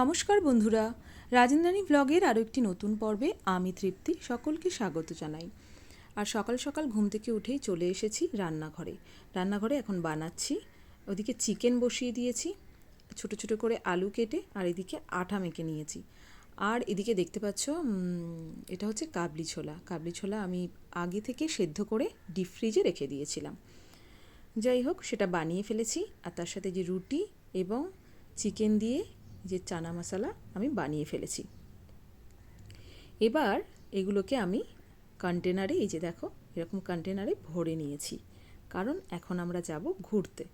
নমস্কার বন্ধুরা। রাজেন্দ্রানী ব্লগের আরও একটি নতুন পর্বে আমি তৃপ্তি সকলকে স্বাগত জানাই। আর সকাল সকাল ঘুম থেকে উঠেই চলে এসেছি রান্নাঘরে। রান্নাঘরে এখন বানাচ্ছি, ওদিকে চিকেন বসিয়ে দিয়েছি, ছোট ছোট করে আলু কেটে আর এদিকে আটা মেখে নিয়েছি। আর এদিকে দেখতে পাচ্ছ এটা হচ্ছে কাবলি ছোলা। কাবলি ছোলা আমি আগে থেকে সেদ্ধ করে ডিপ ফ্রিজে রেখে দিয়েছিলাম। যাই হোক, সেটা বানিয়ে ফেলেছি। আর তার সাথে যে রুটি এবং চিকেন দিয়ে যে চানা মশলা আমি বানিয়ে ফেলেছি। এবার এগুলোকে আমি কন্টেনারে এই যে দেখো, এরকম কন্টেনারে ভরে নিয়েছি। কারণ এখন আমরা যাব ঘুরতে।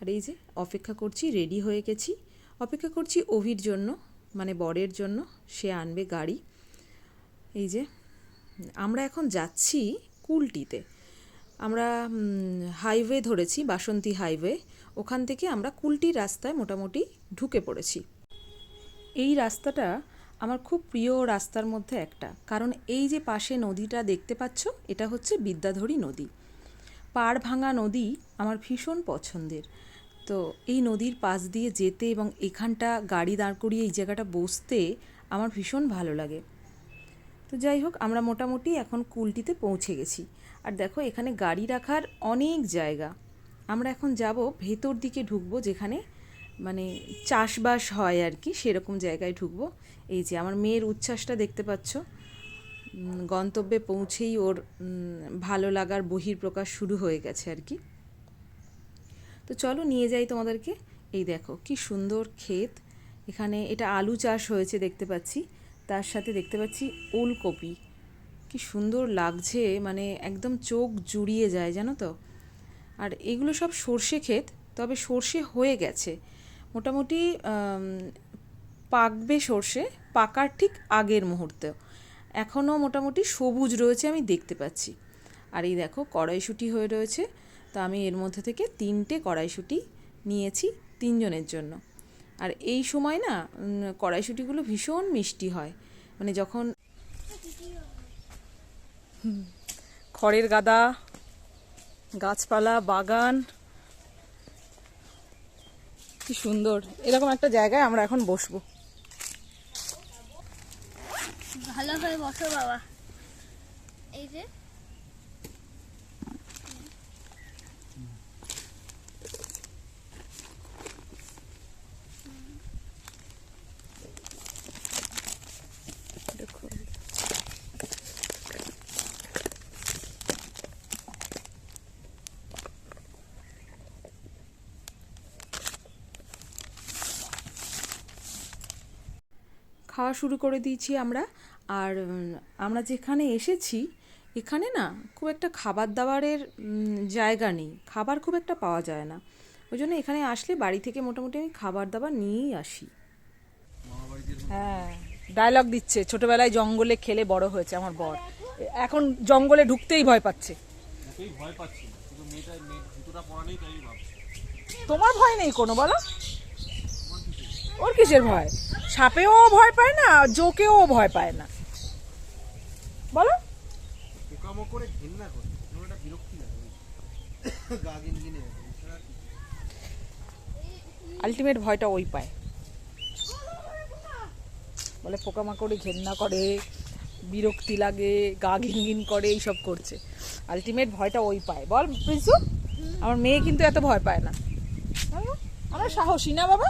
আর এই যে অপেক্ষা করছি রেডি হয়ে গেছি। অপেক্ষা করছি ওভির জন্য মানে বরের জন্য, সে আনবে গাড়ি। এই যে আমরা এখন যাচ্ছি কুলটিতে। আমরা হাইওয়ে ধরেছি, বাসন্তী হাইওয়ে ওখান থেকে আমরা কুলটির রাস্তায় মোটামুটি ঢুকে পড়েছি। এই রাস্তাটা আমার খুব প্রিয় রাস্তার মধ্যে একটা। কারণ এই যে পাশে নদীটা দেখতে পাচ্ছ, এটা হচ্ছে বিদ্যাধরী নদী। পাড় ভাঙা নদী আমার ভীষণ পছন্দের। তো এই নদীর পাশ দিয়ে যেতে এবং এখানটা গাড়ি দাঁড় করিয়ে এই জায়গাটা বসতে আমার ভীষণ ভালো লাগে। তো যাই হোক, আমরা মোটামুটি এখন কুলটিতে পৌঁছে গেছি। আর দেখো, এখানে গাড়ি রাখার অনেক জায়গা। আমরা এখন যাব ভেতর দিকে ঢুকবো, যেখানে মানে চাষবাস হয় আর কি, সেরকম জায়গায় ঢুকবো। এই যে আমার মেয়ের উচ্ছ্বাসটা দেখতে পাচ্ছ। গন্তব্যে পৌঁছেই ওর ভালো লাগার বহির্প্রকাশ শুরু হয়ে গেছে আর কি। তো চলো নিয়ে যাই তোমাদেরকে। এই দেখো, কি সুন্দর ক্ষেত। এখানে এটা আলু চাষ হয়েছে দেখতে পাচ্ছি। তার সাথে দেখতে পাচ্ছি ওলকপি। কি সুন্দর লাগছে মানে একদম চোখ জুড়িয়ে যায়, জানো তো? আর এগুলো সব সর্ষে ক্ষেত, তবে সর্ষে হয়ে গেছে। মোটামুটি পাকবে সর্ষে, পাকার ঠিক আগের মুহূর্তে। এখনও মোটামুটি সবুজ রয়েছে আমি দেখতে পাচ্ছি। আর এই দেখো, কড়াইশুঁটি হয়ে রয়েছে। তো আমি এর মধ্যে থেকে তিনটে কড়াইশুঁটি নিয়েছি তিনজনের জন্য। আর এই সময় না কড়াইশুঁটিগুলো ভীষণ মিষ্টি হয়। মানে যখন খড়ের গাদা, গাছপালা, বাগান। কি সুন্দর। এরকম একটা জায়গায় আমরা এখন বসবো। ভালো করে বসো বাবা। এই যে দেখুন খাওয়া শুরু করে দিয়েছি আমরা। আর আমরা যেখানে এসেছি এখানে না খুব একটা খাবার দাবারের জায়গা নেই। খাবার খুব একটা পাওয়া যায় না। ওই জন্য এখানে আসলে বাড়ি থেকে মোটামুটি আমি খাবার দাবার নিয়েই আসি। হ্যাঁ ডায়লগ দিচ্ছে ছোটবেলায় জঙ্গলে খেলে বড় হয়েছে আমার বর। এখন জঙ্গলে ঢুকতেই ভয় পাচ্ছে। তোমার ভয় নেই কোনো বলো? ওর কিসের ভয়? সাপেও ভয় পায় না জোকেও ভয় পায় না। বলো। আলটিমেট ভয়টা ওই পায়। বলে পোকামাকড়ে ঘেন্না করে বিরক্তি লাগে গা ঘিনঘিন করে এইসব করছে। আলটিমেট ভয়টা ওই পায়। বল প্রিন্সু আমার মেয়ে কিন্তু এত ভয় পায় না। বলো? আমরা সাহসী না বাবা?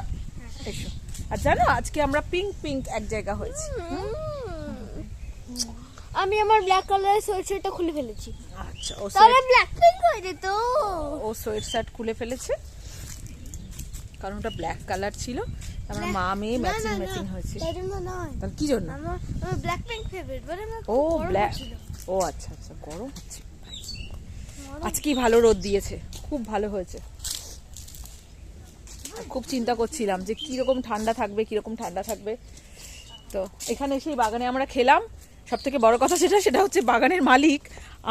এসো। আর জানো আজকে আমরা পিঙ্ক পিঙ্ক এক জায়গা হয়েছি। আমি আমার ব্ল্যাক কালারের সোয়েটারটা খুলে ফেলেছি। আচ্ছা ও তাহলে ব্ল্যাক পিঙ্ক হয়ে যেত। ও সোয়েট শার্ট খুলে ফেলেছে। কারণ ওটা ব্ল্যাক কালার ছিল। আমার মা মেয়ে ম্যাচিং ম্যাচিং হয়েছে। তাহলে কি জন্য? আমার ব্ল্যাক পিঙ্ক ফেভারিট বলে ও ব্ল্যাক ও আচ্ছা আচ্ছা গরম হচ্ছে। আজকে ভালো রোদ দিয়েছে। খুব ভালো হয়েছে। খুব চিন্তা করছিলাম যে কীরকম ঠান্ডা থাকবে, কীরকম ঠান্ডা থাকবে। তো এখানে সেই বাগানে আমরা খেলাম। সব থেকে বড় কথা সেটা সেটা হচ্ছে বাগানের মালিক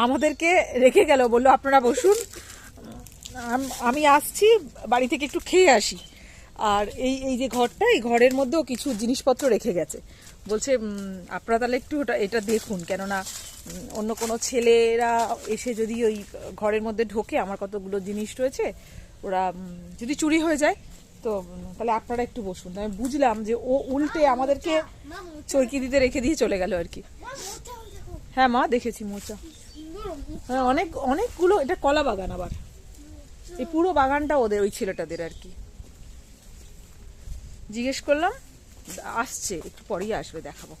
আমাদেরকে রেখে গেল, বলল, আপনারা বসুন, আমি আসছি, বাড়ি থেকে একটু খেয়ে আসি। আর এই এই যে ঘরটা, এই ঘরের মধ্যেও কিছু জিনিসপত্র রেখে গেছে। বলছে আপনারা তাহলে একটু ওটা, এটা দেখুন। কেননা অন্য কোনো ছেলেরা এসে যদি ওই ঘরের মধ্যে ঢোকে, আমার কতগুলো জিনিস রয়েছে, ওরা যদি চুরি হয়ে যায় তো, তাহলে আপনারা একটু বসুন। আমি বুঝলাম যে ও উল্টে আমাদেরকে চরকি দিতে রেখে দিয়ে চলে গেল আর কি। হ্যাঁ মা, দেখেছি মোচা। হ্যাঁ অনেক, অনেকগুলো, এটা কলা বাগান আবার। এই পুরো বাগানটা ওদের, ওই ছেলেটাদের আর কি। জিজ্ঞেস করলাম, আসছে, একটু পরেই আসবে, দেখাবো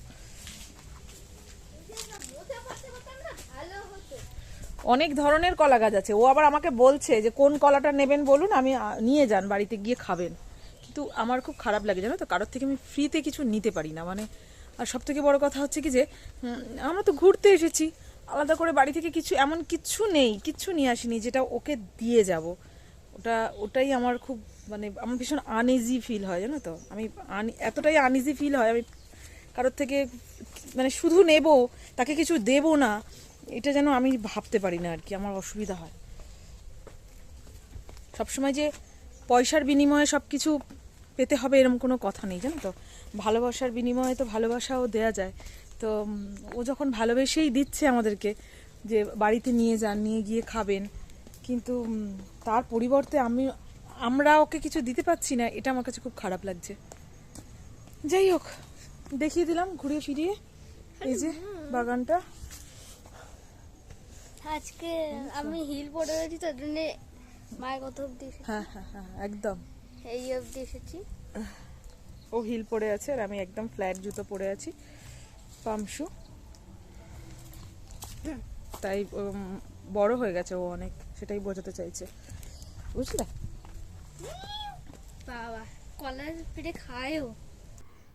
মোচা পারতে পারতাম না ভালো হতো অনেক ধরনের কলা গাছ আছে। ও আবার আমাকে বলছে যে, কোন কলাটা নেবেন বলুন, আমি নিয়ে যান, বাড়িতে গিয়ে খাবেন। কিন্তু আমার খুব খারাপ লাগে, জানো তো? কারোর থেকে আমি ফ্রিতে কিছু নিতে পারি না মানে আর সব থেকে বড় কথা হচ্ছে কি যে আমরা তো ঘুরতে এসেছি, আলাদা করে বাড়ি থেকে কিছু, এমন কিচ্ছু নেই কিচ্ছু নিয়ে আসিনি যেটা ওকে দিয়ে যাব। ওটা, ওটাই আমার খুব মানে আমার ভীষণ আনইজি ফিল হয়, জানো তো? আমি এতটাই আনইজি ফিল হয়, আমি কারোর থেকে মানে শুধু নেব, তাকে কিছু দেব না এটা যেন আমি ভাবতে পারি না আর কি, আমার অসুবিধা হয়। সবসময় যে পয়সার বিনিময়ে সব কিছু পেতে হবে এরকম কোনো কথা নেই, জানো তো? ভালোবাসার বিনিময়ে তো ভালোবাসাও দেয়া যায়। তো ও যখন ভালোবেসেই দিচ্ছে আমাদেরকে যে বাড়িতে নিয়ে যান, নিয়ে গিয়ে খাবেন, কিন্তু তার পরিবর্তে আমি, আমরা ওকে কিছু দিতে পারছি না, এটা আমার কাছে খুব খারাপ লাগছে। যাই হোক, দেখিয়ে দিলাম, ঘুরিয়ে ফিরিয়ে। এই যে বাগানটা। আজকে আমি হিল পরে রয়েছি তার জন্য মায়ের কত অব্দি হ্যাঁ হ্যাঁ হ্যাঁ একদম। এই অব্দি এসেছি। ও হিল পরে আছে আর আমি একদম ফ্ল্যাট জুতো পরে আছি পামশু তাই বড় হয়ে গেছে ও অনেক সেটাই বোঝাতে চাইছে। বুঝলে? বাবা কলার পেটে খায়ও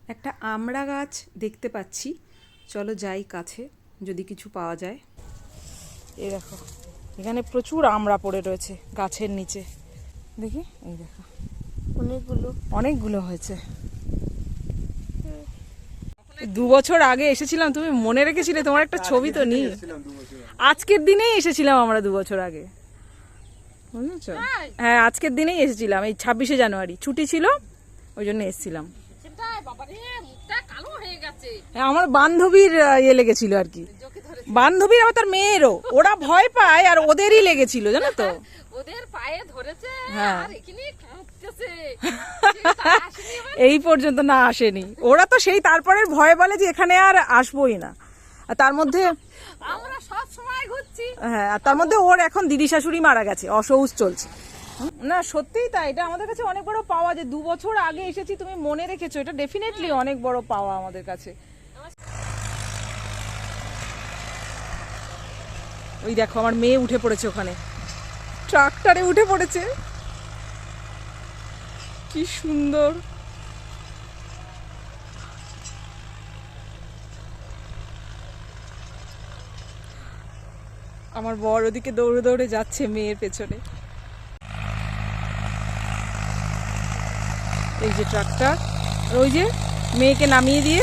একটা আমড়া গাছ দেখতে পাচ্ছি। চলো যাই কাছে যদি কিছু পাওয়া যায়। এই দেখো এখানে প্রচুর আমড়া পড়ে রয়েছে গাছের নিচে। দেখি এই দেখো। অনেকগুলো। অনেকগুলো হয়েছে। দু বছর আগে এসেছিলাম তুমি মনে রেখেছিলে তোমার একটা ছবি তো নেই? আজকের দিনেই এসেছিলাম আমরা দু বছর আগে। বুঝেছ? হ্যাঁ। আজকের দিনেই এসেছিলাম এই ছাব্বিশে জানুয়ারি। ছুটি ছিল ওই জন্য এসেছিলাম। হ্যাঁ আমার বান্ধবীর ইয়ে লেগেছিল আর কি। বান্ধবীর আবার তার মেয়েরও। ওরা ভয় পায় আর ওদেরই লেগেছিল জানো তো? ওদের পায়ে ধরেছে হ্যাঁ। আর এখানে এই পর্যন্ত না আসেনি। ওরা তো সেই তারপরে ভয় বলে যে এখানে আর আসবোই না। আর তার মধ্যে আমরা সব সময় ঘুরছি। হ্যাঁ আর তার মধ্যে ওর এখন দিদি শাশুড়ি মারা গেছে অসৌচ চলছে। না সত্যিই তাই। এটা আমাদের কাছে অনেক বড় পাওয়া যে দু বছর আগে এসেছি তুমি মনে রেখেছো। এটা ডেফিনেটলি অনেক বড় পাওয়া আমাদের কাছে। ওই দেখো, আমার মেয়ে উঠে পড়েছে ওখানে। ট্রাক্টরে উঠে পড়েছে। কি সুন্দর। আমার বর ওদিকে দৌড়ে দৌড়ে যাচ্ছে মেয়ের পেছনে। এই যে ট্রাকটা আর ওই যে মেয়েকে নামিয়ে দিয়ে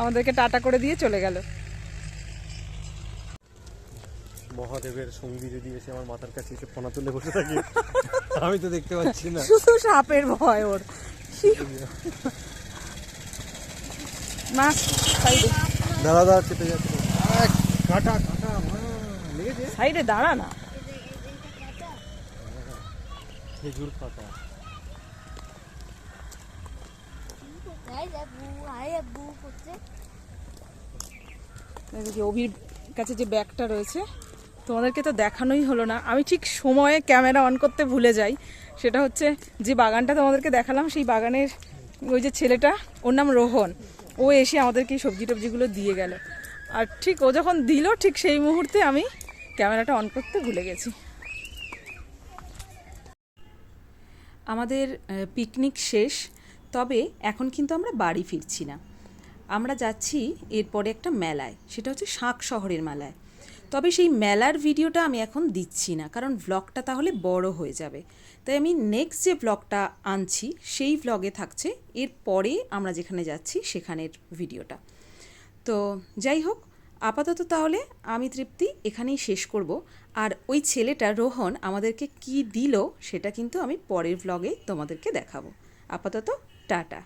আমাদেরকে টাটা করে দিয়ে চলে গেল। মহাদেবের সঙ্গী যদি এসে আমার মাথার কাছে এসে ফোনা তুলে বসে থাকে আমি তো দেখতে পাচ্ছি না। শুধু সাপের ভয় ওর। দাঁড়া দাঁড়া চেপে যাচ্ছে। কাটা কাটা সাইডে দাঁড়া না। খেজুর কাটা তাই বু আয় বু করছে এদিকে অভির কাছে যে ব্যাগটা রয়েছে, তোমাদেরকে তো দেখানোই হলো না। আমি ঠিক সময়ে ক্যামেরা অন করতে ভুলে যাই। সেটা হচ্ছে যে বাগানটা তোমাদেরকে দেখালাম, সেই বাগানের ওই যে ছেলেটা, ওর নাম রোহন। ও এসে আমাদেরকে সবজি টবজিগুলো দিয়ে গেল। আর ঠিক ও যখন দিল, ঠিক সেই মুহূর্তে আমি ক্যামেরাটা অন করতে ভুলে গেছি। আমাদের পিকনিক শেষ। তবে এখন কিন্তু আমরা বাড়ি ফিরছি না। আমরা যাচ্ছি এরপরে একটা মেলায়, সেটা হচ্ছে শাঁখ শহরের মেলায়। তবে সেই মেলার ভিডিওটা আমি এখন দিচ্ছি না, কারণ ব্লগটা তাহলে বড় হয়ে যাবে। তাই আমি নেক্সট যে ব্লগটা আনছি, সেই ব্লগে থাকছে, এরপরে আমরা যেখানে যাচ্ছি সেখানের ভিডিওটা। তো যাই হোক, আপাতত তাহলে আমি তৃপ্তি, এখানেই শেষ করব। আর ওই ছেলেটা রোহন আমাদেরকে কি দিল, সেটা কিন্তু আমি পরের ব্লগে তোমাদেরকে দেখাবো। আপাতত টাটা।